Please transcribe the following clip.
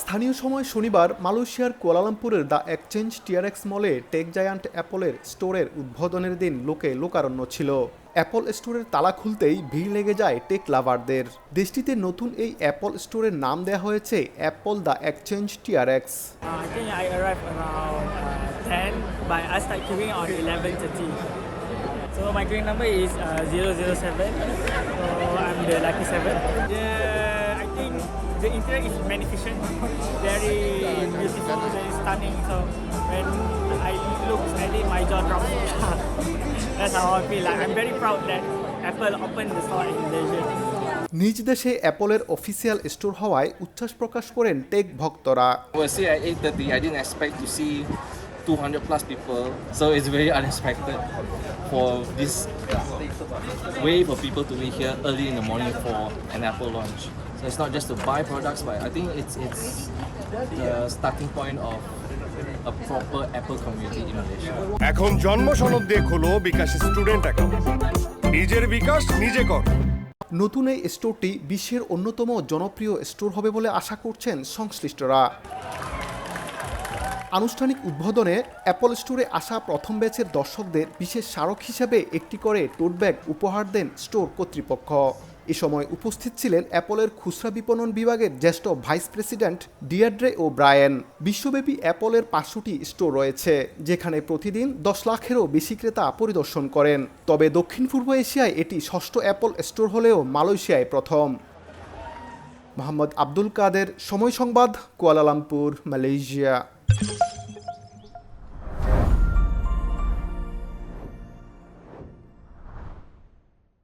স্থানীয় সময় শনিবার মালয়েশিয়ার কুয়ালালামপুরের দ্য এক্সচেঞ্জ টিআরএক্স মলে টেক জায়ান্ট অ্যাপলের স্টোরের উদ্বোধনের দিন লোকে লোকারণ্য ছিল। অ্যাপল স্টোরের তালা খুলতেই ভিড় লেগে যায় টেক লাভারদের। দেশটিতে নতুন এই অ্যাপল স্টোরের নাম দেওয়া হয়েছে Apple the exchange TRX Uh, I think I arrived around 10, but I start queuing on 11.30. So my queuing number is uh, 007, so I'm the lucky seven. Yeah, the interior is magnificent, very beautiful, very stunning. So when I look at it, my jaw drops. That's how I feel. Like I'm very proud that Apple opened the store in Malaysia. নিজ দেশে অ্যাপলের official store হওয়ায় উচ্ছ্বাস প্রকাশ করেন take ভক্তরা was here at 8.30. I didn't expect to see 200 plus people. So it's very unexpected for this wave of people to be here early in the morning for an Apple launch. So it's not just to buy products, but I think it's it's the starting point of a proper Apple community in Malaysia. এখন জন্ম সনদ দিয়ে খোলো বিকাশ student account. নিজের বিকাশ নিজে কর। নতুন এই স্টোরটি বিশ্বের অন্যতম জনপ্রিয় স্টোর হবে বলে আশা করছেন সংশ্লিষ্টরা। আনুষ্ঠানিক উদ্বোধনে অ্যাপল স্টোরে আসা প্রথম ব্যাচের দর্শকদের বিশেষ স্মারক হিসেবে একটি করে টোট ব্যাগ উপহার দেন স্টোর কর্তৃপক্ষ। এ সময় উপস্থিত ছিলেন অ্যাপলের খুচরা বিপণন বিভাগের জ্যেষ্ঠ vice president Deirdre O'Brien. বিশ্বব্যাপী অ্যাপলের পাঁচশোটি স্টোর রয়েছে, যেখানে প্রতিদিন দশ লাখেরও বেশি ক্রেতা পরিদর্শন করেন। তবে দক্ষিণ পূর্ব এশিয়ায় এটি ষষ্ঠ অ্যাপল স্টোর হলেও মালয়েশিয়ায় প্রথম। মোহাম্মদ আব্দুল কাদের, সময় সংবাদ, কুয়ালালামপুর, মালয়েশিয়া।